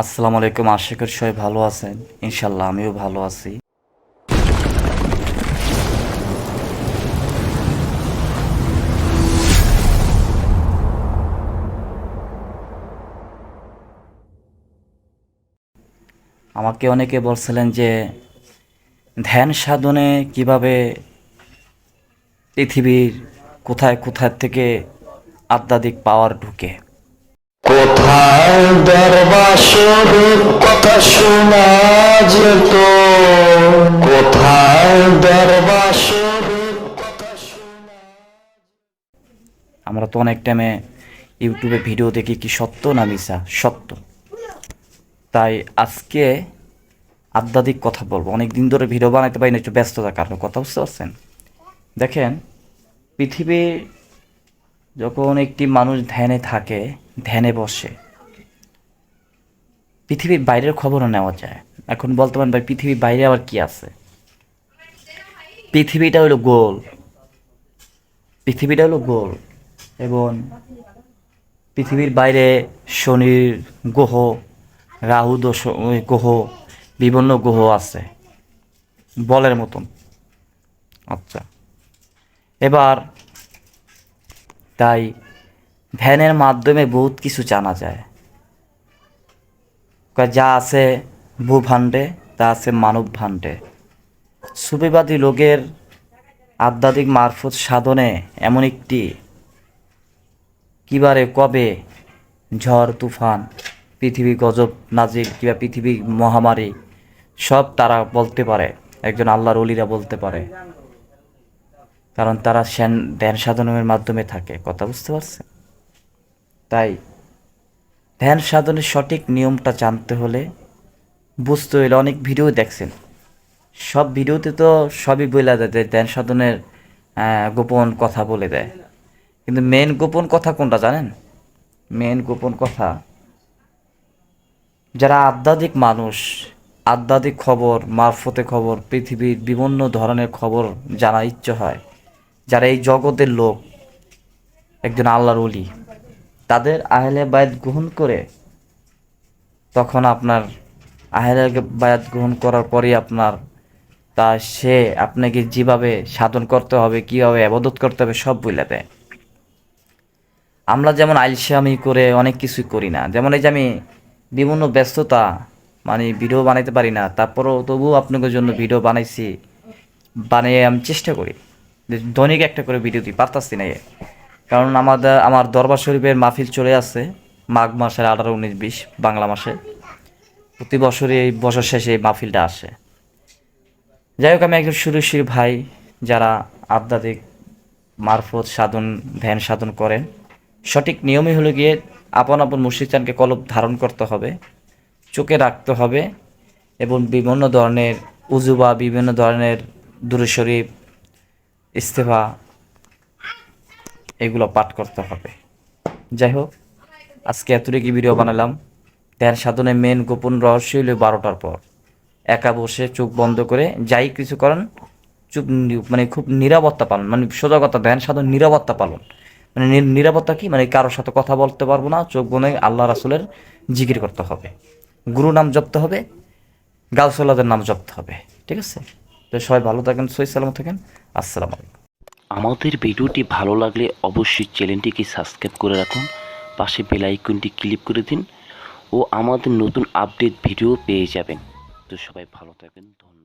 আসসালামু আলাইকুম, আশা করি সবাই ভালো আছেন। ইনশাল্লাহ আমিও ভালো আছি। আমাকে অনেকে বলছিলেন যে, ধ্যান সাধনে কীভাবে পৃথিবীর কোথায় কোথায় থেকে আধ্যাত্মিক পাওয়ার ঢুকে? কোথায় দরবাসর কথা শোনা যেত? কোথায় দরবাসর আমরা তো অনেক টাইমে ইউটিউবে ভিডিও দেখি কি সত্য না মিশা সত্য। তাই আজকে আধ্যাত্মিক কথা বলব। অনেক দিন ধরে ভিডিও বানাইতে পারি না, একটু ব্যস্ততার কারণে। কথা বুঝতে পারছেন? দেখেন, পৃথিবীর যখন একটি মানুষ ধ্যানে থাকে, ধ্যানে বসে, পৃথিবীর বাইরের খবরও নেওয়া যায়। এখন বলতে পারেন ভাই, পৃথিবীর বাইরে আবার কি আছে? পৃথিবীটা হলো গোল। পৃথিবীটা হলো গোল। এবং পৃথিবীর বাইরে শনির গ্রহ, রাহু দোষ গ্রহ, বিভিন্ন গ্রহ আছে। বলের মতন। আচ্ছা। এবার তাই ধ্যানের মাধ্যমে বহুত কিছু জানা যায়। যা আছে ভূভাণ্ডে, তা আছে মানব ভাণ্ডে সুফিবাদী লোকের আধ্যাত্মিক মারফত সাধনে এমন একটি কিবারে কবে ঝড়, তুফান, পৃথিবী গজব নাজিল কিংবা পৃথিবী মহামারী সব তারা বলতে পারে, একজন আল্লাহর অলিরা বলতে পারে। কারণ তারা ধ্যান সাধনের মাধ্যমে থাকে। কথা বুঝতে পারছেন? তাই ধ্যান সাধনের সঠিক নিয়মটা জানতে হলে বুঝতে হলে অনেক ভিডিও দেখছেন। সব ভিডিওতে তো সবই বলে দেয় যে ধ্যান সাধনের গোপন কথা বলে দেয়। কিন্তু মেন গোপন কথা কোনটা জানেন? মেন গোপন কথা যারা আধ্যাত্মিক মানুষ, আধ্যাত্মিক খবর, মারফতে খবর, পৃথিবীর বিভিন্ন ধরনের খবর জানার ইচ্ছে হয় যারা এই জগতের লোক, একজন আল্লাহর অলি তাদের আহলে বায়াত গ্রহণ করে তখন আপনার আহলে বায়াত গ্রহণ করার পরেই আপনার তা সে আপনাকে যেভাবে সাধন করতে হবে, কীভাবে আবাদত করতে হবে, সব বলে দেয়। আমরা যেমন আলসামি করে অনেক কিছুই করি না, যেমন এই যে আমি বিভিন্ন ব্যস্ততা মানে ভিডিও বানাইতে পারি না, তারপরেও তবুও আপনাদের জন্য ভিডিও বানাইছি, বানিয়ে আমি চেষ্টা করি। দৈনিক একটা করে ভিডিও দিই, পারতাছি না। কারণ আমাদের আমার দরবার শরীফের মাহফিল চলে আসছে মাঘ মাসের আঠারো, উনিশ, বিশ, বাংলা মাসে। প্রতি বছরই এই বছর শেষে এই মাহফিলটা আসে। যাই হোক, আমি একজন সুরুশির ভাই যারা আধ্যাত্মিক মারফত সাধন, ধ্যান সাধন করেন। সঠিক নিয়মই হলো গিয়ে আপন আপন মুর্শিদানকে কলব ধারণ করতে হবে, চোখে রাখতে হবে এবং বিভিন্ন ধরনের উজু বা বিভিন্ন ধরনের দুরু শরীফ ইস্তেফা এগুলো পাঠ করতে হবে। যাই হোক, আজকে এতটুকু ভিডিও বানালাম। ধ্যান সাধনের মেন গোপন রহস্য হলো বারোটার পর। একা বসে চোখ বন্ধ করে যাই কিছু করেন, চুপ মানে খুব নিরাপত্তা পালন মানে সোজা কথা, ধ্যান সাধন নিরাপত্তা পালন। মানে নিরাপত্তা কি? মানে কারোর সাথে কথা বলতে পারব না, চোখ করে আল্লাহ রাসুলের জিকির করতে হবে। গুরু নাম জপতে হবে গাউসল্লাদের নাম জপতে হবে। ঠিক আছে? তো সবাই ভালো থাকেন সই সালামত থাকেন। আসসালাম আলাইকুম। আমাদের ভিডিওটি ভালো লাগলে অবশ্যই চ্যানেলটিকে সাবস্ক্রাইব করে রাখুন, পাশে বেল আইকনটি ক্লিক করে দিন, ও আমাদের নতুন আপডেট ভিডিও পেয়ে যাবেন। তো সবাই ভালো থাকবেন ধন্যবাদ।